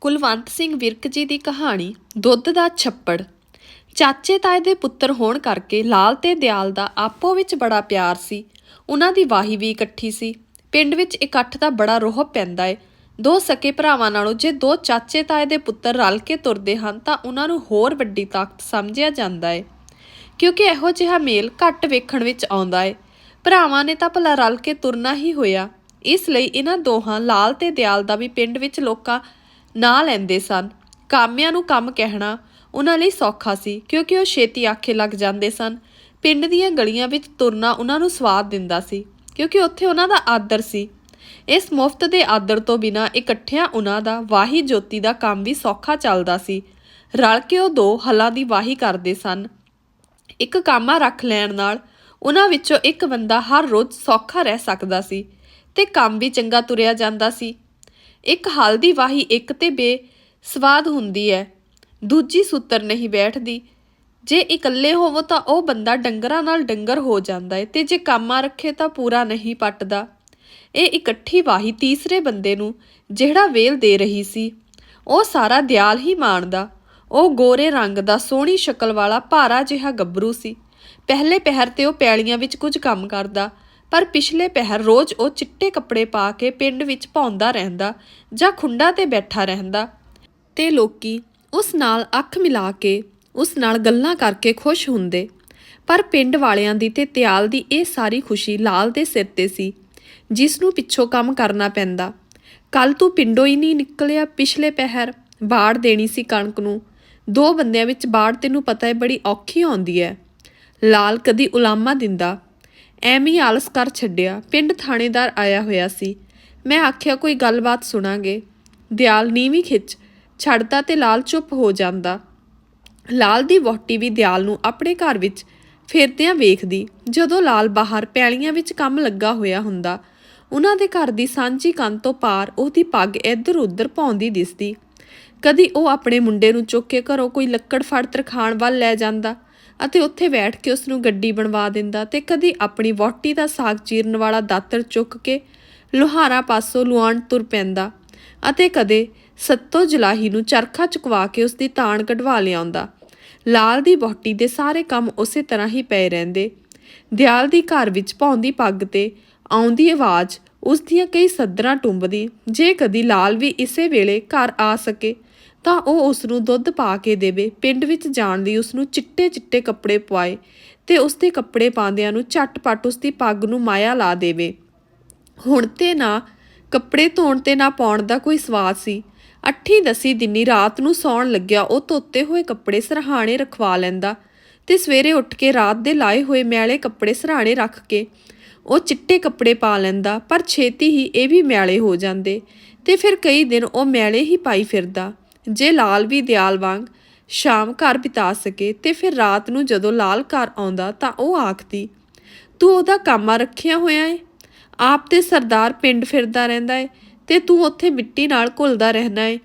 ਕੁਲਵੰਤ ਸਿੰਘ ਵਿਰਕ ਜੀ ਦੀ ਕਹਾਣੀ, ਦੁੱਧ ਦਾ ਛੱਪੜ। ਚਾਚੇ ਤਾਏ ਦੇ ਪੁੱਤਰ ਹੋਣ ਕਰਕੇ ਲਾਲ ਤੇ ਦਿਆਲ ਦਾ ਆਪੋ ਵਿੱਚ ਬੜਾ ਪਿਆਰ ਸੀ। ਉਹਨਾਂ ਦੀ ਵਾਹੀ ਵੀ ਇਕੱਠੀ ਸੀ। ਪਿੰਡ ਵਿੱਚ ਇਕੱਠ ਦਾ ਬੜਾ ਰੋਹ ਪੈਂਦਾ ਏ। ਦੋ ਸਕੇ ਭਰਾਵਾਂ ਨਾਲੋਂ ਜੇ ਦੋ ਚਾਚੇ ਤਾਏ ਦੇ ਪੁੱਤਰ ਰਲ ਕੇ ਤੁਰਦੇ ਹਨ ਤਾਂ ਉਹਨਾਂ ਨੂੰ ਹੋਰ ਵੱਡੀ ਤਾਕਤ ਸਮਝਿਆ ਜਾਂਦਾ ਏ। ਕਿਉਂਕਿ ਇਹੋ ਜਿਹਾ ਮੇਲ ਘੱਟ ਵੇਖਣ ਵਿੱਚ ਆਉਂਦਾ ਏ। ਭਰਾਵਾਂ ਨੇ ਤਾਂ ਭਲਾ ਰਲ ਕੇ ਤੁਰਨਾ ਹੀ ਹੋਇਆ। ਇਸ ਲਈ ਇਹਨਾਂ ਦੋਹਾਂ ਲਾਲ ਤੇ ਦਿਆਲ ਦਾ ਵੀ ਪਿੰਡ ਵਿੱਚ ਲੋਕਾਂ ਨਾਂ ਲੈਂਦੇ ਸਨ। ਕਾਮਿਆਂ ਨੂੰ ਕੰਮ ਕਹਿਣਾ ਉਹਨਾਂ ਲਈ ਸੌਖਾ ਸੀ, ਕਿਉਂਕਿ ਉਹ ਛੇਤੀ ਆਖੇ ਲੱਗ ਜਾਂਦੇ ਸਨ। ਪਿੰਡ ਦੀਆਂ ਗਲੀਆਂ ਵਿੱਚ ਤੁਰਨਾ ਉਹਨਾਂ ਨੂੰ ਸਵਾਦ ਦਿੰਦਾ ਸੀ, ਕਿਉਂਕਿ ਉੱਥੇ ਉਹਨਾਂ ਦਾ ਆਦਰ ਸੀ। ਇਸ ਮੁਫਤ ਦੇ ਆਦਰ ਤੋਂ ਬਿਨਾ ਇਕੱਠਿਆਂ ਉਹਨਾਂ ਦਾ ਵਾਹੀ ਜੋਤੀ ਦਾ ਕੰਮ ਵੀ ਸੌਖਾ ਚੱਲਦਾ ਸੀ। ਰਲ ਕੇ ਉਹ ਦੋ ਹਲਾਂ ਦੀ ਵਾਹੀ ਕਰਦੇ ਸਨ। ਇੱਕ ਕਾਮਾ ਰੱਖ ਲੈਣ ਨਾਲ ਉਹਨਾਂ ਵਿੱਚੋਂ ਇੱਕ ਬੰਦਾ ਹਰ ਰੋਜ਼ ਸੌਖਾ ਰਹਿ ਸਕਦਾ ਸੀ ਤੇ ਕੰਮ ਵੀ ਚੰਗਾ ਤੁਰਿਆ ਜਾਂਦਾ ਸੀ। ਇੱਕ ਹਲ ਦੀ ਵਾਹੀ ਇੱਕ ਤੇ ਬੇ ਸਵਾਦ ਹੁੰਦੀ ਹੈ ਦੂਜੀ ਸੂਤਰ ਨਹੀਂ ਬੈਠਦੀ। ਜੇ ਇਕੱਲੇ ਹੋਵੋ ਤਾਂ ਉਹ ਬੰਦਾ ਡੰਗਰਾਂ ਨਾਲ ਡੰਗਰ ਹੋ ਜਾਂਦਾ ਹੈ ਤੇ ਜੇ ਕਾਮਾ ਰੱਖੇ ਤਾਂ ਪੂਰਾ ਨਹੀਂ ਪੱਟਦਾ। ਇਹ ਇਕੱਠੀ ਵਾਹੀ ਤੀਸਰੇ ਬੰਦੇ ਨੂੰ ਜਿਹੜਾ ਵੇਲ ਦੇ ਰਹੀ ਸੀ, ਉਹ ਸਾਰਾ ਦਿਆਲ ਹੀ ਮਾਣਦਾ। ਉਹ ਗੋਰੇ ਰੰਗ ਦਾ ਸੋਹਣੀ ਸ਼ਕਲ ਵਾਲਾ ਭਾਰਾ ਜਿਹਾ ਗੱਭਰੂ ਸੀ। ਪਹਿਲੇ ਪਹਿਰ ਤੇ ਉਹ ਪੈਲੀਆਂ ਵਿੱਚ ਕੁਝ ਕੰਮ ਕਰਦਾ। ਪਰ ਪਿਛਲੇ ਪਹਿਰ ਰੋਜ਼ ਉਹ ਚਿੱਟੇ ਕੱਪੜੇ ਪਾ ਕੇ ਪਿੰਡ ਵਿੱਚ ਭੌਂਦਾ ਰਹਿੰਦਾ ਜਾਂ ਖੁੰਡਾ ਤੇ ਬੈਠਾ ਰਹਿੰਦਾ। ਤੇ ਲੋਕੀ ਉਸ ਨਾਲ ਅੱਖ ਮਿਲਾ ਕੇ, ਉਸ ਨਾਲ ਗੱਲਾਂ ਕਰਕੇ ਖੁਸ਼ ਹੁੰਦੇ। ਪਰ ਪਿੰਡ ਵਾਲਿਆਂ ਦੀ ਤੇ ਤਿਆਲ ਦੀ ਇਹ ਸਾਰੀ ਖੁਸ਼ੀ ਲਾਲ ਦੇ ਸਿਰ ਤੇ ਸੀ, ਜਿਸ ਨੂੰ ਪਿੱਛੋਂ ਕੰਮ ਕਰਨਾ ਪੈਂਦਾ। ਕੱਲ ਤੂੰ ਪਿੰਡੋਂ ਹੀ ਨਹੀਂ ਨਿਕਲਿਆ ਪਿਛਲੇ ਪਹਿਰ ਬਾੜ ਦੇਣੀ ਸੀ ਕਣਕ ਨੂੰ। ਦੋ ਬੰਦਿਆਂ ਵਿੱਚ ਬਾੜ ਤੈਨੂੰ ਪਤਾ ਹੈ ਬੜੀ ਔਖੀ ਆਉਂਦੀ ਹੈ ਲਾਲ ਕਦੀ ਉਲਾਮਾ ਦਿੰਦਾ ਐਵੇਂ ਹੀ ਆਲਸ ਕਰ ਛੱਡਿਆ, ਪਿੰਡ ਥਾਣੇਦਾਰ ਆਇਆ ਹੋਇਆ ਸੀ। ਮੈਂ ਆਖਿਆ, ਕੋਈ ਗੱਲਬਾਤ ਸੁਣਾਂਗੇ। ਦਿਆਲ ਨੀਵੀਂ ਖਿੱਚ ਛੱਡਦਾ ਤੇ ਲਾਲ ਚੁੱਪ ਹੋ ਜਾਂਦਾ। ਲਾਲ ਦੀ ਵਹੁਟੀ ਵੀ ਦਿਆਲ ਨੂੰ ਆਪਣੇ ਘਰ ਵਿੱਚ ਫਿਰਦਿਆਂ ਵੇਖਦੀ, ਜਦੋਂ ਲਾਲ ਬਾਹਰ ਪੈਲੀਆਂ ਵਿੱਚ ਕੰਮ ਲੱਗਾ ਹੋਇਆ ਹੁੰਦਾ, ਉਹਨਾਂ ਦੇ ਘਰ ਦੀ ਸਾਂਝੀ ਕੰਧ ਤੋਂ ਪਾਰ ਉਹਦੀ ਪੱਗ ਇੱਧਰ ਉੱਧਰ ਪਾਉਂਦੀ ਦਿਸਦੀ। ਕਦੀ ਉਹ ਆਪਣੇ ਮੁੰਡੇ ਨੂੰ ਚੁੱਕ ਕੇ ਘਰੋਂ ਕੋਈ ਲੱਕੜ ਫੜ ਤਰਖਾਣ ਵੱਲ ਲੈ ਜਾਂਦਾ ਅਤੇ ਉੱਥੇ ਬੈਠ ਕੇ ਉਸ ਨੂੰ ਗੱਡੀ ਬਣਵਾ ਦਿੰਦਾ ਤੇ ਕਦੀ ਆਪਣੀ ਵਹੁਟੀ ਦਾ ਸਾਗ ਚੀਰਨ ਵਾਲਾ ਦਾਤਰ ਚੁੱਕ ਕੇ ਲੋਹਾਰਾ ਪਾਸੋਂ ਲੁਆਣ ਤੁਰ ਪੈਂਦਾ ਅਤੇ ਕਦੇ ਸੱਤੋ ਜਲਾਹੀ ਨੂੰ ਚਰਖਾ ਚੁਕਵਾ ਕੇ ਉਸ ਦੀ ਤਾਣ ਕਢਵਾ ਲਿਆਉਂਦਾ। ਲਾਲ ਦੀ ਵਹੁਟੀ ਦੇ ਸਾਰੇ ਕੰਮ ਉਸੇ ਤਰ੍ਹਾਂ ਹੀ ਪਏ ਰਹਿੰਦੇ। ਦਿਆਲ ਦੀ ਘਰ ਵਿੱਚ ਪਾਉਂਦੀ ਪੱਗ ਤੇ ਆਉਂਦੀ ਆਵਾਜ਼ ਉਸ ਦੀਆਂ ਕਈ ਸੱਦਰਾਂ ਟੁੰਬਦੀ, ਜੇ ਕਦੀ ਲਾਲ ਵੀ ਇਸੇ ਵੇਲੇ ਘਰ ਆ ਸਕੇ ਤਾਂ ਉਹ ਉਸ ਨੂੰ ਦੁੱਧ ਪਾ ਕੇ ਦੇਵੇ। ਪਿੰਡ ਵਿੱਚ ਜਾਣ ਲਈ ਉਸ ਨੂੰ ਚਿੱਟੇ ਚਿੱਟੇ ਕੱਪੜੇ ਪਵਾਏ ਤੇ ਉਸ ਦੇ ਕੱਪੜੇ ਪਾਉਂਦਿਆਂ ਨੂੰ ਝਟਪਟ ਉਸ ਦੀ ਪੱਗ ਨੂੰ ਮਾਇਆ ਲਾ ਦੇਵੇ। ਹੁਣ ਤੇ ਨਾ, ਕੱਪੜੇ ਧੋਣ ਤੇ ਨਾ ਪਾਉਣ ਦਾ ਕੋਈ ਸਵਾਦ ਸੀ। ਅੱਠੀ ਦਸੀ ਦਿਨੀ ਰਾਤ ਨੂੰ ਸੌਣ ਲੱਗਿਆ, ਉਹ ਧੋਤੇ ਹੋਏ ਕੱਪੜੇ ਸਰਹਾਣੇ ਰਖਵਾ ਲੈਂਦਾ ਤੇ ਸਵੇਰੇ ਉੱਠ ਕੇ ਰਾਤ ਦੇ ਲਾਏ ਹੋਏ ਮੈਲੇ ਕੱਪੜੇ ਸਰਹਾਣੇ ਰੱਖ ਕੇ ਉਹ ਚਿੱਟੇ ਕੱਪੜੇ ਪਾ ਲੈਂਦਾ, ਪਰ ਛੇਤੀ ਹੀ ਇਹ ਵੀ ਮੈਲੇ ਹੋ ਜਾਂਦੇ ਤੇ ਫਿਰ ਕਈ ਦਿਨ ਉਹ ਮੈਲੇ ਹੀ ਪਾਈ ਫਿਰਦਾ। ਜੇ ਲਾਲ ਵੀ ਦਿਆਲ ਵਾਂਗ ਸ਼ਾਮ ਘਰ ਬਿਤਾ ਸਕੇ ਤੇ ਫਿਰ ਰਾਤ ਨੂੰ ਜਦੋਂ ਲਾਲ ਘਰ ਆਉਂਦਾ ਤਾਂ ਉਹ ਆਖਦੀ, ਤੂੰ ਉਹਦਾ ਕਾਮਾ ਰੱਖਿਆ ਹੋਇਆ ਏ? ਆਪ ਤੇ ਸਰਦਾਰ ਪਿੰਡ ਫਿਰਦਾ ਰਹਿੰਦਾ ਏ ਤੇ ਤੂੰ ਉੱਥੇ ਮਿੱਟੀ ਨਾਲ ਘੁਲਦਾ ਰਹਿਣਾ ਏ?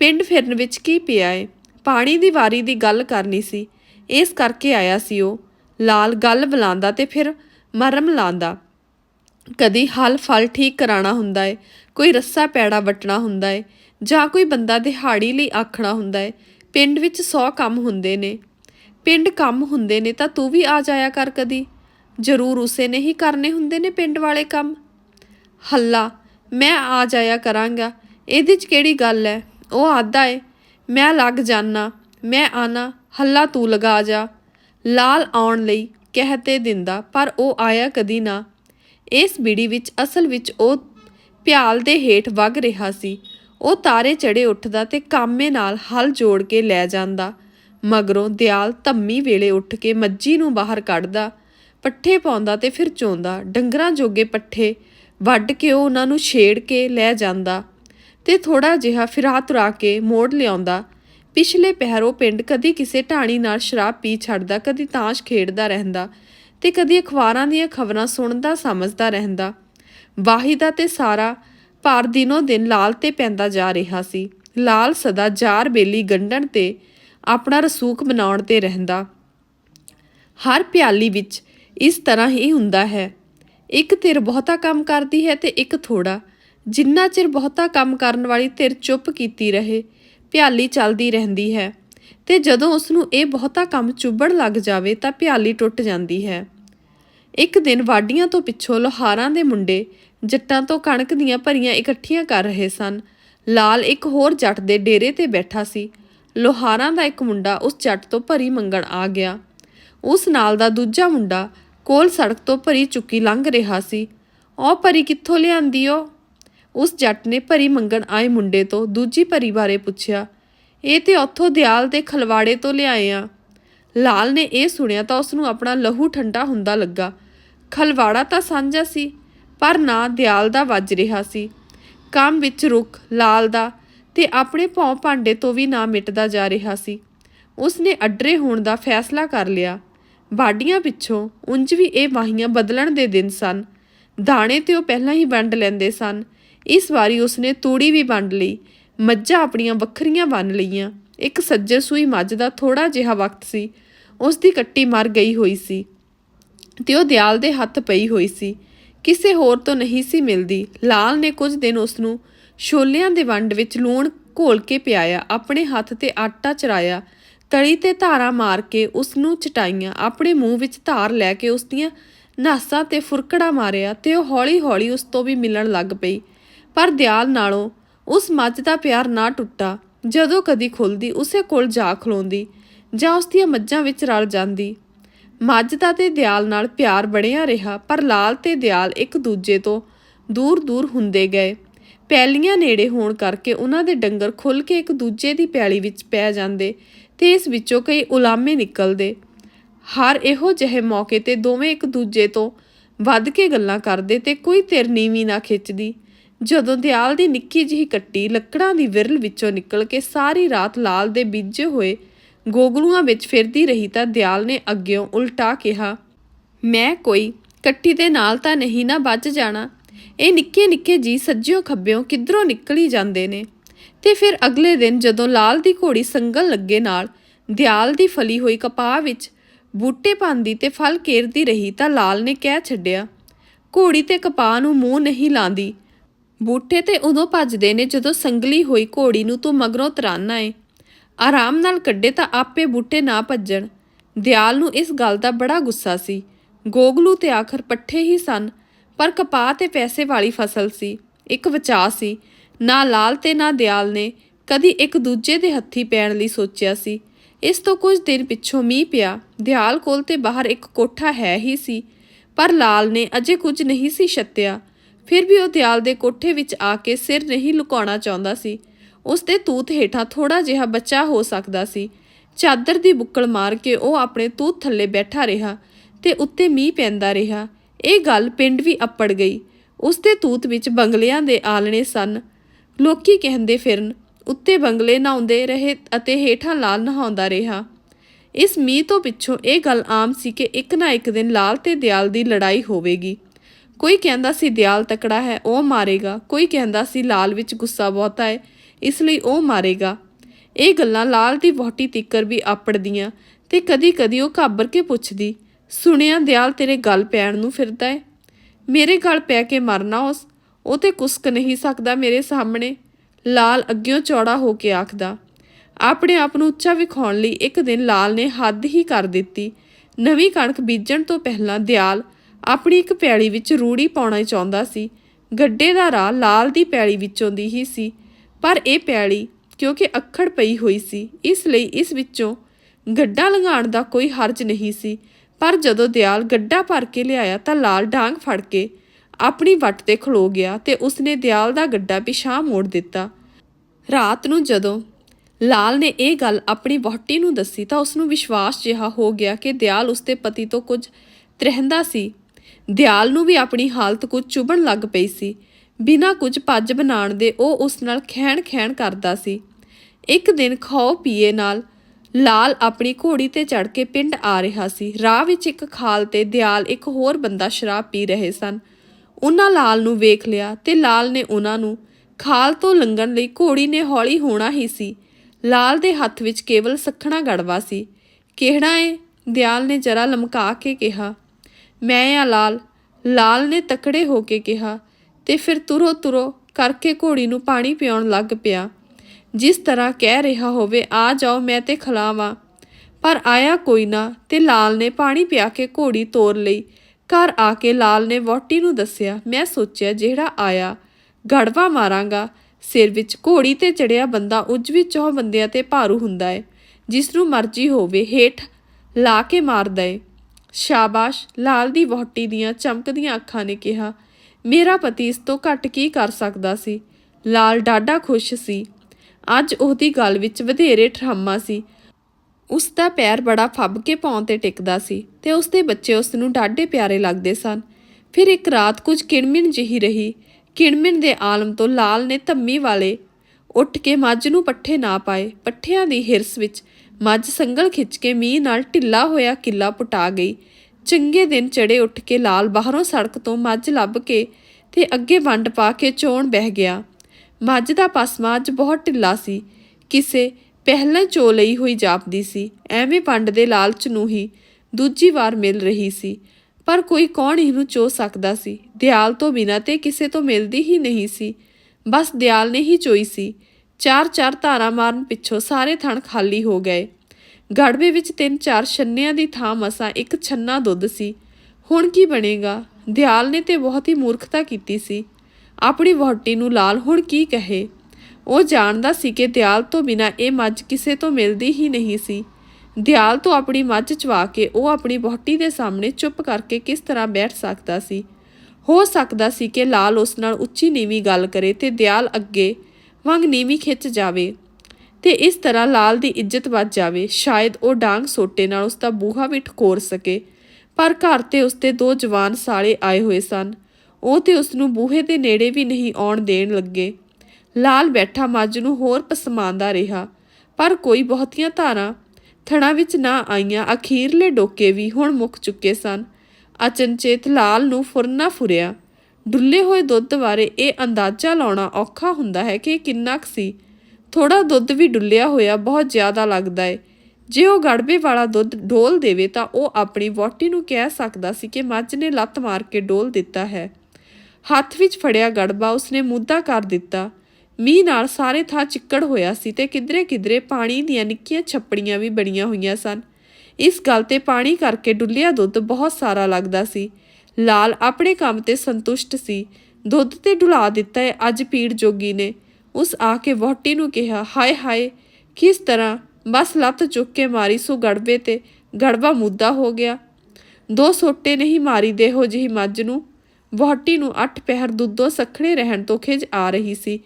ਪਿੰਡ ਫਿਰਨ ਵਿੱਚ ਕੀ ਪਿਆ ਏ? ਪਾਣੀ ਦੀ ਵਾਰੀ ਦੀ ਗੱਲ ਕਰਨੀ ਸੀ। ਇਸ ਕਰਕੇ ਆਇਆ ਸੀ ਉਹ। ਲਾਲ ਗੱਲ ਬੁਲਾਉਂਦਾ ਤੇ ਫਿਰ ਮਰਮ ਲਾਉਂਦਾ। ਕਦੀ ਹਲ ਫਲ ਠੀਕ ਕਰਾਣਾ ਹੁੰਦਾ ਏ, ਕੋਈ ਰੱਸਾ ਪੈੜਾ ਵਟਣਾ ਹੁੰਦਾ ਏ ਜਾਂ ਕੋਈ ਬੰਦਾ ਦਿਹਾੜੀ ਲਈ ਆਖਣਾ ਹੁੰਦਾ ਹੈ ਪਿੰਡ ਵਿੱਚ 100 ਕੰਮ ਹੁੰਦੇ ਨੇ। ਪਿੰਡ ਕੰਮ ਹੁੰਦੇ ਨੇ ਤਾਂ ਤੂੰ ਵੀ ਆ ਜਾਇਆ ਕਰ ਕਦੀ। ਜ਼ਰੂਰ ਉਸੇ ਨੇ ਹੀ ਕਰਨੇ ਹੁੰਦੇ ਨੇ ਪਿੰਡ ਵਾਲੇ ਕੰਮ। ਹੱਲਾ, ਮੈਂ ਆ ਜਾਇਆ ਕਰਾਂਗਾ। ਇਹਦੇ 'ਚ ਕਿਹੜੀ ਗੱਲ ਹੈ ਉਹ ਆਦਾ ਏ। ਮੈਂ ਲੱਗ ਜਾਣਾ ਮੈਂ ਆਣਾ ਹੱਲਾ ਤੂੰ ਲਗਾ ਜਾ। ਲਾਲ ਆਉਣ ਲਈ ਕਹਤੇ ਦਿੰਦਾ, ਪਰ ਉਹ ਆਇਆ ਕਦੀ ਨਾ। ਇਸ ਬੀੜੀ ਵਿੱਚ, ਅਸਲ ਵਿੱਚ ਉਹ ਭਿਆਲ ਦੇ ਹੇਠ ਵਗ ਰਿਹਾ ਸੀ। ਉਹ ਤਾਰੇ ਚੜੇ ਉੱਠਦਾ ਤੇ ਕਾਮੇ ਨਾਲ ਹਲ ਜੋੜ ਕੇ ਲੈ ਜਾਂਦਾ। ਮਗਰੋਂ ਦਿਆਲ ਧੰਮੀ ਵੇਲੇ ਉੱਠ ਕੇ ਮੱਜੀ ਨੂੰ ਬਾਹਰ ਕੱਢਦਾ। ਪੱਠੇ ਪਾਉਂਦਾ ਤੇ ਫਿਰ ਚੋਂਦਾ। ਡੰਗਰਾਂ ਜੋਗੇ ਪੱਠੇ ਵੱਢ ਕੇ ਉਹ ਉਹਨਾਂ ਨੂੰ ਛੇੜ ਕੇ ਲੈ ਜਾਂਦਾ ਤੇ ਥੋੜਾ ਜਿਹਾ ਫਿਰਾ ਤੁਰਾ ਕੇ ਮੋੜ ਲਿਆਉਂਦਾ। ਪਿਛਲੇ ਪਹਿਰ ਪਿੰਡ ਕਦੀ ਕਿਸੇ ਢਾਣੀ ਨਾਲ ਸ਼ਰਾਬ ਪੀ ਛੱਡਦਾ, ਕਦੀ ਤਾਸ਼ ਖੇਡਦਾ ਰਹਿੰਦਾ ਤੇ ਕਦੀ ਅਖਬਾਰਾਂ ਦੀਆਂ ਖਬਰਾਂ ਸੁਣਦਾ, ਸਮਝਦਾ ਰਹਿੰਦਾ। ਵਾਹੀ ਦਾ ਤੇ ਸਾਰਾ ਭਾਰ ਦਿਨੋ ਦਿਨ ਲਾਲ ਤੇ ਪੈਂਦਾ ਜਾ ਰਿਹਾ ਸੀ। ਲਾਲ ਸਦਾ ਜਾਰ ਬੇਲੀ ਗੰਢਣ ਤੇ ਆਪਣਾ ਰਸੂਖ ਬਣਾਉਣ ਤੇ ਰਹਿੰਦਾ। ਹਰ ਪਿਆਲੀ ਵਿੱਚ ਇਸ ਤਰ੍ਹਾਂ ਹੀ ਹੁੰਦਾ ਹੈ। ਇੱਕ ਧਿਰ ਬਹੁਤਾ ਕੰਮ ਕਰਦੀ ਹੈ ਤੇ ਇੱਕ ਥੋੜਾ ਜਿੰਨਾ ਚਿਰ ਬਹੁਤਾ ਕੰਮ ਕਰਨ ਵਾਲੀ ਧਿਰ ਚੁੱਪ ਕੀਤੀ ਰਹੇ, ਪਿਆਲੀ ਚੱਲਦੀ ਰਹਿੰਦੀ ਹੈ ਤੇ ਜਦੋਂ ਉਸ ਨੂੰ ਇਹ ਬਹੁਤਾ ਕੰਮ ਚੁੱਭਣ ਲੱਗ ਜਾਵੇ ਤਾਂ ਪਿਆਲੀ ਟੁੱਟ ਜਾਂਦੀ ਹੈ। ਇੱਕ ਦਿਨ ਵਾਢੀਆਂ ਤੋਂ ਪਿੱਛੋਂ ਲੋਹਾਰਾਂ ਦੇ ਮੁੰਡੇ ਜੱਟਾਂ ਤੋਂ ਕਣਕ ਦੀਆਂ ਭਰੀਆਂ ਇਕੱਠੀਆਂ ਕਰ ਰਹੇ ਸਨ। ਲਾਲ ਇੱਕ ਹੋਰ ਜੱਟ ਦੇ ਡੇਰੇ ਤੇ ਬੈਠਾ ਸੀ। ਲੋਹਾਰਾਂ ਦਾ ਇੱਕ ਮੁੰਡਾ ਉਸ ਜੱਟ ਤੋਂ ਭਰੀ ਮੰਗਣ ਆ ਗਿਆ। ਉਸ ਨਾਲ ਦਾ ਦੂਜਾ ਮੁੰਡਾ ਕੋਲ ਸੜਕ ਤੋਂ ਭਰੀ ਚੁੱਕੀ ਲੰਘ ਰਿਹਾ ਸੀ। ਉਹ ਭਰੀ ਕਿੱਥੋਂ ਲਿਆਂਦੀ ਓ? ਉਸ ਜੱਟ ਨੇ ਭਰੀ ਮੰਗਣ ਆਏ ਮੁੰਡੇ ਤੋਂ ਦੂਜੀ ਭਰੀ ਬਾਰੇ ਪੁੱਛਿਆ। ਇਹ ਤੇ ਉੱਥੋਂ ਦਿਆਲ ਦੇ ਖਲਵਾੜੇ ਤੋਂ ਲਿਆਏ ਆ। ਲਾਲ ਨੇ ਇਹ ਸੁਣਿਆ ਤਾਂ ਉਸ ਨੂੰ ਆਪਣਾ ਲਹੂ ਠੰਡਾ ਹੁੰਦਾ ਲੱਗਾ। ਖਲਵਾੜਾ ਤਾਂ ਸਾਂਝਾ ਸੀ। ਪਰ ਨਾ ਦਿਆਲ ਦਾ ਵੱਜ ਰਿਹਾ ਸੀ। ਕੰਮ ਵਿੱਚ ਰੁਕ ਲਾਲ ਦਾ ਤੇ ਆਪਣੇ ਭੌਂ ਭਾਂਡੇ ਤੋਂ ਵੀ ਨਾ ਮਿਟਦਾ ਜਾ ਰਿਹਾ ਸੀ। ਉਸ ਨੇ ਅੱਡਰੇ ਹੋਣ ਦਾ ਫੈਸਲਾ ਕਰ ਲਿਆ। ਬਾਡੀਆਂ ਪਿੱਛੋਂ ਉਂਝ ਵੀ ਇਹ ਵਾਹੀਆਂ ਬਦਲਣ ਦੇ ਦਿਨ ਸਨ। ਦਾਣੇ ਤੇ ਉਹ ਪਹਿਲਾਂ ਹੀ ਵੰਡ ਲੈਂਦੇ ਸਨ। ਇਸ ਵਾਰੀ ਉਸਨੇ ਤੂੜੀ ਵੀ ਵੰਡ ਲਈ, ਮੱਝਾਂ ਆਪਣੀਆਂ ਵੱਖਰੀਆਂ ਬੰਨ ਲਈਆਂ। ਇੱਕ ਸੱਜਰ ਸੂਈ ਮੱਝ ਦਾ ਥੋੜਾ ਜਿਹਾ ਵਕਤ ਸੀ। ਉਸ ਦੀ ਕੱਟੀ ਮਰ ਗਈ ਹੋਈ ਸੀ ਤੇ ਉਹ ਦਿਆਲ ਦੇ ਹੱਥ ਪਈ ਹੋਈ ਸੀ। ਕਿਸੇ ਹੋਰ ਤੋਂ ਨਹੀਂ ਸੀ ਮਿਲਦੀ। ਲਾਲ ਨੇ ਕੁਝ ਦਿਨ ਉਸ ਨੂੰ ਛੋਲਿਆਂ ਦੇ ਵੰਡ ਵਿੱਚ ਲੂਣ ਘੋਲ ਕੇ ਪਿਆਇਆ, ਆਪਣੇ ਹੱਥ ਤੇ ਆਟਾ ਚਰਾਇਆ, ਤਲੀ ਤੇ ਧਾਰਾਂ ਮਾਰ ਕੇ ਉਸ ਨੂੰ ਚਟਾਈਆਂ, ਆਪਣੇ ਮੂੰਹ ਵਿੱਚ ਧਾਰ ਲੈ ਕੇ ਉਸ ਦੀਆਂ ਨਾਸਾਂ ਤੇ ਫੁਰਕੜਾ ਮਾਰਿਆ ਤੇ ਉਹ ਹੌਲੀ-ਹੌਲੀ ਉਸ ਤੋਂ ਵੀ ਮਿਲਣ ਲੱਗ ਪਈ। ਪਰ ਦਿਆਲ ਨਾਲੋਂ ਉਸ ਮੱਝ ਦਾ ਪਿਆਰ ਨਾ ਟੁੱਟਾ। ਜਦੋਂ ਕਦੀ ਖੁੱਲਦੀ, ਉਸੇ ਕੋਲ ਜਾ ਖਲੋਂਦੀ ਜਾਂ ਉਸ ਦੀਆਂ ਮੱਝਾਂ ਵਿੱਚ ਰਲ ਜਾਂਦੀ। ਮੱਝ ਦਾ ਤੇ ਦਿਆਲ ਨਾਲ ਪਿਆਰ ਬਣਿਆ ਰਿਹਾ, ਪਰ ਲਾਲ ਤੇ ਦਿਆਲ ਇੱਕ ਦੂਜੇ ਤੋਂ ਦੂਰ-ਦੂਰ ਹੁੰਦੇ ਗਏ। ਪੈਲੀਆਂ ਨੇੜੇ ਹੋਣ ਕਰਕੇ ਉਹਨਾਂ ਦੇ ਡੰਗਰ ਖੁੱਲ ਕੇ ਇੱਕ ਦੂਜੇ ਦੀ ਪੈਲੀ ਵਿੱਚ ਪੈ ਜਾਂਦੇ ਤੇ ਇਸ ਵਿੱਚੋਂ ਕਈ ਉਲਾਮੇ ਨਿਕਲਦੇ। ਹਰ ਇਹੋ ਜਿਹੇ ਮੌਕੇ ਤੇ ਦੋਵੇਂ ਇੱਕ ਦੂਜੇ ਤੋਂ ਵੱਧ ਕੇ ਗੱਲਾਂ ਕਰਦੇ ਤੇ ਕੋਈ ਧਿਰ ਨੀਵੀਂ ਨਾ ਖਿੱਚਦੀ। ਜਦੋਂ ਦਿਆਲ ਦੀ ਨਿੱਕੀ ਜਿਹੀ ਕੱਟੀ ਲੱਕੜਾਂ ਦੀ ਵਿਰਲ ਵਿੱਚੋਂ ਨਿਕਲ ਕੇ ਸਾਰੀ ਰਾਤ ਲਾਲ ਦੇ ਬੀਜੇ ਹੋਏ ਗੋਗਲੂਆਂ ਵਿੱਚ ਫਿਰਦੀ ਰਹੀ ਤਾਂ ਦਿਆਲ ਨੇ ਅੱਗਿਓਂ ਉਲਟਾ ਕਿਹਾ, ਮੈਂ ਕੋਈ, ਕੱਟੀ ਦੇ ਨਾਲ ਤਾਂ ਨਹੀਂ ਨਾ ਵੱਜ ਜਾਣਾ। ਇਹ ਨਿੱਕੇ ਨਿੱਕੇ ਜੀ ਸੱਜਿਓ ਖੱਬਿਓਂ ਕਿੱਧਰੋਂ ਨਿਕਲੀ ਜਾਂਦੇ ਨੇ? ਤੇ ਫਿਰ ਅਗਲੇ ਦਿਨ ਜਦੋਂ ਲਾਲ ਦੀ ਘੋੜੀ ਸੰਗਲ ਲੱਗੇ ਨਾਲ, ਦਿਆਲ ਦੀ ਫਲੀ ਹੋਈ ਕਪਾਹ ਵਿੱਚ ਬੂਟੇ ਪਾਉਂਦੀ ਤੇ ਫਲ ਕੇਰਦੀ ਰਹੀ ਤਾਂ ਲਾਲ ਨੇ ਕਹਿ ਛੱਡਿਆ, ਘੋੜੀ ਤੇ ਕਪਾਹ ਨੂੰ ਮੂੰਹ ਨਹੀਂ ਲਾਂਦੀ। ਬੂਟੇ ਤੇ ਉਦੋਂ ਭੱਜਦੇ ਨੇ ਜਦੋਂ ਸੰਗਲੀ ਹੋਈ ਘੋੜੀ ਨੂੰ ਤੂੰ ਮਗਰੋਂ ਤਰਾਨਾ ਏ। ਆਰਾਮ ਨਾਲ ਕੱਢੇ ਤਾਂ ਆਪੇ ਬੂਟੇ ਨਾ ਭੱਜਣ। ਦਿਆਲ ਨੂੰ ਇਸ ਗੱਲ ਦਾ ਬੜਾ ਗੁੱਸਾ ਸੀ। ਗੋਗਲੂ ਤੇ ਆਖਰ ਪੱਠੇ ਹੀ ਸਨ, ਪਰ ਕਪਾਹ ਤੇ ਪੈਸੇ ਵਾਲੀ ਫਸਲ ਸੀ, ਇੱਕ ਬਚਾ ਸੀ। ਨਾ ਲਾਲ ਤੇ ਨਾ ਦਿਆਲ ਨੇ ਕਦੀ ਇੱਕ ਦੂਜੇ ਦੇ ਹੱਥੀ ਪੈਣ ਲਈ ਸੋਚਿਆ ਸੀ। ਇਸ ਤੋਂ ਕੁਝ ਦਿਨ ਪਿੱਛੋਂ ਮੀਂਹ ਪਿਆ, ਦਿਆਲ ਕੋਲ ਤੇ ਬਾਹਰ ਇੱਕ ਕੋਠਾ ਹੈ ਹੀ ਸੀ, ਪਰ ਲਾਲ ਨੇ ਅਜੇ ਕੁਝ ਨਹੀਂ ਸੀ ਛੱਤਿਆ। ਫਿਰ ਵੀ ਉਹ ਦਿਆਲ ਦੇ ਕੋਠੇ ਵਿੱਚ ਆ ਕੇ ਸਿਰ ਨਹੀਂ ਲੁਕਾਉਣਾ ਚਾਹੁੰਦਾ ਸੀ। ਉਸ ਦੇ ਤੂਤ ਹੇਠਾਂ ਥੋੜਾ ਜਿਹਾ ਬਚਾ ਹੋ ਸਕਦਾ ਸੀ। ਚਾਦਰ ਦੀ ਬੁੱਕਲ ਮਾਰ ਕੇ ਉਹ ਆਪਣੇ ਤੂਤ ਥੱਲੇ ਬੈਠਾ ਰਿਹਾ ਤੇ ਉੱਤੇ ਮੀਂਹ ਪੈਂਦਾ ਰਿਹਾ। ਇਹ ਗੱਲ ਪਿੰਡ ਵੀ ਅੱਪੜ ਗਈ। ਉਸ ਦੇ ਤੂਤ ਵਿੱਚ ਬੰਗਲਿਆਂ ਦੇ ਆਲਣੇ ਸਨ। ਲੋਕੀ ਕਹਿੰਦੇ ਫਿਰਨ, ਉੱਤੇ ਬੰਗਲੇ ਨਹਾਉਂਦੇ ਰਹੇ ਅਤੇ ਹੇਠਾਂ ਲਾਲ ਨਹਾਉਂਦਾ ਰਿਹਾ। ਇਸ ਮੀਂਹ ਤੋਂ ਪਿੱਛੋਂ ਇਹ ਗੱਲ ਆਮ ਸੀ ਕਿ ਇੱਕ ਨਾ ਇੱਕ ਦਿਨ ਲਾਲ ਤੇ ਦਿਆਲ ਦੀ ਲੜਾਈ ਹੋਵੇਗੀ। ਕੋਈ ਕਹਿੰਦਾ ਸੀ ਦਿਆਲ ਤਕੜਾ ਹੈ, ਉਹ ਮਾਰੇਗਾ। ਕੋਈ ਕਹਿੰਦਾ ਸੀ ਲਾਲ ਵਿੱਚ ਗੁੱਸਾ ਬਹੁਤਾ ਹੈ ਇਸ ਲਈ ਉਹ ਮਾਰੇਗਾ। ਇਹ ਗੱਲਾਂ ਲਾਲ ਦੀ ਵਹੁਟੀ ਤਿੱਕਰ ਵੀ ਆਪੜਦੀਆਂ ਤੇ ਕਦੀ-ਕਦੀ ਉਹ ਘਾਬਰ ਕੇ ਪੁੱਛਦੀ, ਸੁਣਿਆ ਦਿਆਲ ਤੇਰੇ ਗੱਲ ਪੈਣ ਨੂੰ ਫਿਰਦਾ ਏ? ਮੇਰੇ ਗਲ ਪੈ ਕੇ ਮਰਨਾ ਉਸ, ਉਹ ਤੇ ਕੁਸਕ ਨਹੀਂ ਸਕਦਾ ਮੇਰੇ ਸਾਹਮਣੇ। ਲਾਲ ਅੱਗਿਓਂ ਚੌੜਾ ਹੋ ਕੇ ਆਖਦਾ। ਆਪਣੇ ਆਪ ਨੂੰ ਉੱਚਾ ਵਿਖਾਉਣ ਲਈ ਇੱਕ ਦਿਨ ਲਾਲ ਨੇ ਹੱਦ ਹੀ ਕਰ ਦਿੱਤੀ। ਨਵੀਂ ਕਣਕ ਬੀਜਣ ਤੋਂ ਪਹਿਲਾਂ ਦਿਆਲ ਆਪਣੀ ਇੱਕ ਪੈਲੀ ਵਿੱਚ ਰੂੜੀ ਪਾਉਣਾ ਚਾਹੁੰਦਾ ਸੀ। ਗੱਡੇ ਦਾ ਰਾਹ ਲਾਲ ਦੀ ਪੈਲੀ ਵਿੱਚੋਂ ਦੀ ਹੀ ਸੀ। ਪਰ ਇਹ ਪੈਲੀ ਕਿਉਂਕਿ ਅੱਖੜ ਪਈ ਹੋਈ ਸੀ, ਇਸ ਲਈ ਇਸ ਵਿੱਚੋਂ ਗੱਡਾ ਲੰਘਾਉਣ ਦਾ ਕੋਈ ਹਰਜ ਨਹੀਂ ਸੀ। ਪਰ ਜਦੋਂ ਦਿਆਲ ਗੱਡਾ ਭਰ ਕੇ ਲਿਆਇਆ ਤਾਂ ਲਾਲ ਡਾਂਗ ਫੜ ਕੇ ਆਪਣੀ ਵੱਟ ਤੇ ਖਲੋ ਗਿਆ ਤੇ ਉਸਨੇ ਦਿਆਲ ਦਾ ਗੱਡਾ ਪਿਛਾਂ ਮੋੜ ਦਿੱਤਾ। ਰਾਤ ਨੂੰ ਜਦੋਂ ਲਾਲ ਨੇ ਇਹ ਗੱਲ ਆਪਣੀ ਵਹੁਟੀ ਨੂੰ ਦੱਸੀ ਤਾਂ ਉਸ ਨੂੰ ਵਿਸ਼ਵਾਸ ਜਿਹਾ ਹੋ ਗਿਆ ਕਿ ਦਿਆਲ ਉਸਦੇ ਪਤੀ ਤੋਂ ਕੁਝ ਤਰਹਿੰਦਾ ਸੀ। ਦਿਆਲ ਨੂੰ ਵੀ ਆਪਣੀ ਹਾਲਤ ਕੁਝ ਚੁਭਣ ਲੱਗ ਪਈ ਸੀ। ਬਿਨਾਂ ਕੁਝ ਪੱਜ ਬਣਾਉਣ ਦੇ ਉਹ ਉਸ ਨਾਲ ਖੈਣ ਖੈਣ ਕਰਦਾ ਸੀ। ਇੱਕ ਦਿਨ ਖਾਓ ਪੀਏ ਨਾਲ ਲਾਲ ਆਪਣੀ ਘੋੜੀ ਤੇ ਚੜ ਕੇ ਪਿੰਡ ਆ ਰਿਹਾ ਸੀ। ਰਾਹ ਵਿੱਚ ਇੱਕ ਖਾਲ ਤੇ ਦਿਆਲ ਇੱਕ ਹੋਰ ਬੰਦਾ ਸ਼ਰਾਬ ਪੀ ਰਹੇ ਸਨ। ਉਹਨਾਂ ਲਾਲ ਨੂੰ ਵੇਖ ਲਿਆ ਤੇ ਲਾਲ ਨੇ ਉਹਨਾਂ ਨੂੰ ਖਾਲ ਤੋਂ ਲੰਘਣ ਲਈ ਘੋੜੀ ਨੇ ਹੌਲੀ ਹੋਣਾ ਹੀ ਸੀ। ਲਾਲ ਦੇ ਹੱਥ ਵਿੱਚ ਕੇਵਲ ਸਖਣਾ ਗੜਵਾ ਸੀ। ਕਿਹੜਾ ਏ? ਦਿਆਲ ਨੇ ਜਰਾ ਲਮਕਾ ਕੇ ਕਿਹਾ। ਮੈਂ ਆ ਲਾਲ। ਲਾਲ ਨੇ ਤਕੜੇ ਹੋ ਕੇ ਕਿਹਾ। ਤੇ ਫਿਰ ਤੁਰੋ ਤੁਰੋ ਕਰਕੇ ਘੋੜੀ ਨੂੰ ਪਾਣੀ ਪਿਆਉਣ ਲੱਗ ਪਿਆ। ਜਿਸ ਤਰ੍ਹਾਂ ਕਹਿ ਰਿਹਾ ਹੋਵੇ, ਆ ਜਾਓ, ਮੈਂ ਤੇ ਖਲਾਵਾਂ। ਪਰ ਆਇਆ ਕੋਈ ਨਾ ਤੇ ਲਾਲ ਨੇ ਪਾਣੀ ਪਿਆ ਕੇ ਘੋੜੀ ਤੋਰ ਲਈ। ਘਰ ਆ ਕੇ ਲਾਲ ਨੇ ਵੋਟੀ ਨੂੰ ਦੱਸਿਆ, ਮੈਂ ਸੋਚਿਆ ਜਿਹੜਾ ਆਇਆ, ਗੜਵਾ ਮਾਰਾਂਗਾ। ਸਿਰ ਵਿੱਚ ਘੋੜੀ ਤੇ ਚੜਿਆ ਬੰਦਾ ਉੱਜ ਵੀ ਚੌ ਬੰਦਿਆਂ ਤੇ ਭਾਰੂ ਹੁੰਦਾ ਏ। ਜਿਸ ਨੂੰ ਮਰਜ਼ੀ ਹੋਵੇ, ਹੇਠ ਲਾ ਕੇ ਮਾਰਦਾ ਏ ਸ਼ਾਬਾਸ਼! ਲਾਲ ਦੀ ਵਹੁਟੀ ਦੀਆਂ ਚਮਕਦੀਆਂ ਅੱਖਾਂ ਨੇ ਕਿਹਾ ਮੇਰਾ ਪਤੀ ਇਸ ਤੋਂ ਘੱਟ ਕੀ ਕਰ ਸਕਦਾ ਸੀ? ਲਾਲ ਡਾਢਾ ਖੁਸ਼ ਸੀ। ਅੱਜ ਉਹਦੀ ਗੱਲ ਵਿੱਚ ਵਧੇਰੇ ਠਰਾਮਾ ਸੀ। ਉਸ ਦਾ ਪੈਰ ਬੜਾ ਫੱਬ ਕੇ ਪਾਉਂ ਤੇ ਟਿਕਦਾ ਸੀ ਤੇ ਉਸ ਦੇ ਬੱਚੇ ਉਸ ਨੂੰ ਡਾਢੇ ਪਿਆਰੇ ਲੱਗਦੇ ਸਨ। ਫਿਰ ਇੱਕ ਰਾਤ ਕੁਝ ਕਿਣਮਿਣ ਜਿਹੀ ਰਹੀ। ਕਿਣਮਿਣ ਦੇ ਆਲਮ ਤੋਂ ਲਾਲ ਨੇ ਧੰਮੀ ਵਾਲੇ ਉੱਠ ਕੇ ਮੱਝ ਨੂੰ ਪੱਠੇ ਨਾ ਪਾਏ। ਪੱਠਿਆਂ ਦੀ ਹਿਰਸ ਵਿੱਚ ਮੱਝ ਸੰਗਲ ਖਿੱਚ ਕੇ ਮੀਂਹ ਨਾਲ ਢਿੱਲਾ ਹੋਇਆ ਕਿੱਲਾ ਪੁਟਾ ਗਈ। ਚੰਗੇ ਦਿਨ ਚੜੇ ਉੱਠ ਕੇ ਲਾਲ ਬਾਹਰੋਂ ਸੜਕ ਤੋਂ ਮੱਝ ਲੱਭ ਕੇ ਤੇ ਅੱਗੇ ਵੰਡ ਪਾ ਕੇ ਚੋਣ ਬਹਿ ਗਿਆ। ਮੱਝ ਦਾ ਪਸਮਾ ਅੱਜ ਬਹੁਤ ਢਿੱਲਾ ਸੀ। ਕਿਸੇ ਪਹਿਲਾਂ ਚੋ ਲਈ ਹੋਈ ਜਾਪਦੀ ਸੀ। ਐਵੇਂ ਵੰਡ ਦੇ ਲਾਲਚ ਨੂੰ ਹੀ ਦੂਜੀ ਵਾਰ ਮਿਲ ਰਹੀ ਸੀ। ਪਰ ਕੋਈ ਕੌਣ ਇਹਨੂੰ ਚੋ ਸਕਦਾ ਸੀ? ਦਿਆਲ ਤੋਂ ਬਿਨਾਂ ਤੇ ਕਿਸੇ ਤੋਂ ਮਿਲਦੀ ਹੀ ਨਹੀਂ ਸੀ। ਬਸ ਦਿਆਲ ਨੇ ਹੀ ਚੋਈ ਸੀ। ਚਾਰ ਚਾਰ ਧਾਰਾਂ ਮਾਰਨ ਪਿੱਛੋਂ ਸਾਰੇ ਥਣ ਖਾਲੀ ਹੋ ਗਏ। ਗੜਵੇ ਵਿੱਚ ਤਿੰਨ ਚਾਰ ਛੰਨਿਆਂ ਦੀ ਥਾਂ ਮਸਾਂ ਇੱਕ ਛੰਨਾ ਦੁੱਧ ਸੀ। ਹੁਣ ਕੀ ਬਣੇਗਾ? ਦਿਆਲ ਨੇ ਤੇ ਬਹੁਤ ਹੀ ਮੂਰਖਤਾ ਕੀਤੀ ਸੀ। ਆਪਣੀ ਵਹੁਟੀ ਨੂੰ ਲਾਲ ਹੁਣ ਕੀ ਕਹੇ? ਉਹ ਜਾਣਦਾ ਸੀ ਕਿ ਦਿਆਲ ਤੋਂ ਬਿਨਾਂ ਇਹ ਮੱਝ ਕਿਸੇ ਤੋਂ ਮਿਲਦੀ ਹੀ ਨਹੀਂ ਸੀ। ਦਿਆਲ ਤੋਂ ਆਪਣੀ ਮੱਝ ਚਵਾ ਕੇ ਉਹ ਆਪਣੀ ਵਹੁਟੀ ਦੇ ਸਾਹਮਣੇ ਚੁੱਪ ਕਰਕੇ ਕਿਸ ਤਰ੍ਹਾਂ ਬੈਠ ਸਕਦਾ ਸੀ? ਹੋ ਸਕਦਾ ਸੀ ਕਿ ਲਾਲ ਉਸ ਨਾਲ ਉੱਚੀ ਨੀਵੀਂ ਗੱਲ ਕਰੇ ਤੇ ਦਿਆਲ ਅੱਗੇ ਵਾਂਗ ਨੀਵੀਂ ਖਿੱਚ ਜਾਵੇ। ਤੇ ਇਸ ਤਰ੍ਹਾਂ ਲਾਲ ਦੀ ਇੱਜ਼ਤ ਵੱਜ ਜਾਵੇ। ਸ਼ਾਇਦ ਉਹ ਡਾਂਗ ਸੋਟੇ ਨਾਲ ਉਸ ਦਾ ਬੂਹਾ ਵੀ ਠਕੋਰ ਸਕੇ। ਪਰ ਘਰ ਤੇ ਉਸ ਦੇ ਦੋ ਜਵਾਨ ਸਾਲੇ ਆਏ ਹੋਏ ਸਨ। ਉਹ ਤੇ ਉਸ ਨੂੰ ਬੂਹੇ ਦੇ ਨੇੜੇ ਵੀ ਨਹੀਂ ਆਉਣ ਦੇਣ ਲੱਗੇ। ਲਾਲ ਬੈਠਾ ਮੱਝ ਨੂੰ ਹੋਰ ਪਸਮਾਂਦਾ ਰਿਹਾ। ਪਰ ਕੋਈ ਬਹੁਤੀਆਂ ਧਾਰਾਂ ਥਣਾ ਵਿੱਚ ਨਾ ਆਈਆਂ। ਅਖੀਰਲੇ ਡੋਕੇ ਵੀ ਹੁਣ ਮੁੱਕ ਚੁੱਕੇ ਸਨ। ਅਚਨਚੇਤ ਲਾਲ ਨੂੰ ਫੁਰਨਾ ਫੁਰਿਆ। ਡੁੱਲੇ ਹੋਏ ਦੁੱਧ ਬਾਰੇ ਇਹ ਅੰਦਾਜ਼ਾ ਲਾਉਣਾ ਔਖਾ ਹੁੰਦਾ ਹੈ ਕਿ ਇਹ ਕਿੰਨਾ ਕੁ ਸੀ। ਥੋੜਾ ਦੁੱਧ ਵੀ ਡੁੱਲਿਆ ਹੋਇਆ ਬਹੁਤ ਜ਼ਿਆਦਾ ਲੱਗਦਾ ਹੈ ਜੇ ਉਹ ਗੜਬੇ ਵਾਲਾ ਦੁੱਧ ਡੋਲ ਦੇਵੇ ਤਾਂ ਉਹ ਆਪਣੀ ਵੋਟੀ ਨੂੰ ਕਹਿ ਸਕਦਾ ਸੀ ਕਿ ਮੱਝ ਨੇ ਲੱਤ ਮਾਰ ਕੇ ਡੋਲ ਦਿੱਤਾ ਹੈ। ਹੱਥ ਵਿੱਚ ਫੜਿਆ ਗੜਬਾ ਉਸਨੇ ਮੁੱਦਾ ਕਰ ਦਿੱਤਾ। ਮੀਂਹ ਨਾਲ ਸਾਰੇ ਥਾਂ ਚਿੱਕੜ ਹੋਇਆ ਸੀ ਤੇ ਕਿਧਰੇ ਕਿਧਰੇ ਪਾਣੀ ਦੀਆਂ ਨਿੱਕੀਆਂ ਛੱਪੜੀਆਂ ਵੀ ਬਣੀਆਂ ਹੋਈਆਂ ਸਨ। ਇਸ ਗੱਲ ਤੇ ਪਾਣੀ ਕਰਕੇ ਡੁੱਲਿਆ ਦੁੱਧ ਬਹੁਤ ਸਾਰਾ ਲੱਗਦਾ ਸੀ। ਲਾਲ ਆਪਣੇ ਕੰਮ ਤੇ ਸੰਤੁਸ਼ਟ ਸੀ। ਦੁੱਧ ਤੇ ਡੁਲਾ ਦਿੱਤਾ ਹੈ ਅੱਜ ਪੀੜ ਜੋਗੀ ਨੇ। ਉਸ ਆ ਕੇ ਵਹੁਟੀ ਨੂੰ ਕਿਹਾ, ਹਾਏ ਹਾਏ, ਕਿਸ ਤਰ੍ਹਾਂ ਬਸ ਲੱਤ ਚੁੱਕ ਕੇ ਮਾਰੀ ਸੋ ਗੜਵੇ ਤੇ ਗੜਬਾ ਮੁੱਦਾ ਹੋ ਗਿਆ। ਦੋ ਸੋਟੇ ਨਹੀਂ ਮਾਰੀ ਦੇਹੋ ਜਿਹੀ ਮੱਝ ਨੂੰ। ਵਹੁਟੀ ਨੂੰ ਅੱਠ ਪਹਿਰ ਦੁੱਧੋਂ ਸਖਣੇ ਰਹਿਣ ਤੋਂ ਖਿਜ ਆ ਰਹੀ ਸੀ।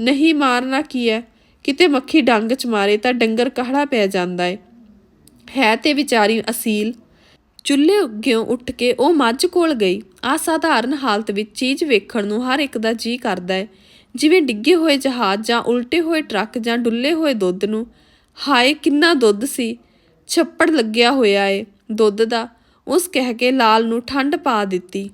ਨਹੀਂ ਮਾਰਨਾ ਕੀ ਹੈ ਕਿਤੇ ਮੱਖੀ ਡੰਗ ਚ ਮਾਰੇ ਤਾਂ ਡੰਗਰ ਕਾਹਲਾ ਪੈ ਜਾਂਦਾ ਏ? ਹੈ ਤੇ ਵਿਚਾਰੀ ਅਸੀਲ। ਚੁੱਲ੍ਹੇ ਉੱਗਿਓਂ ਉੱਠ ਕੇ ਉਹ ਮੱਝ ਕੋਲ ਗਈ। ਅਸਾਧਾਰਨ ਹਾਲਤ ਵਿੱਚ ਚੀਜ਼ ਵੇਖਣ ਨੂੰ ਹਰ ਇੱਕ ਦਾ ਜੀ ਕਰਦਾ ਹੈ ਜਿਵੇਂ ਡਿੱਗੇ ਹੋਏ ਜਹਾਜ਼ ਜਾਂ ਉਲਟੇ ਹੋਏ ਟਰੱਕ ਜਾਂ ਡੁੱਲੇ ਹੋਏ ਦੁੱਧ ਨੂੰ, ਹਾਏ ਕਿੰਨਾ ਦੁੱਧ ਸੀ, ਛੱਪੜ ਲੱਗਿਆ ਹੋਇਆ ਏ ਦੁੱਧ ਦਾ, ਉਸ ਕਹਿ ਕੇ ਲਾਲ ਨੂੰ ਠੰਡ ਪਾ ਦਿੱਤੀ।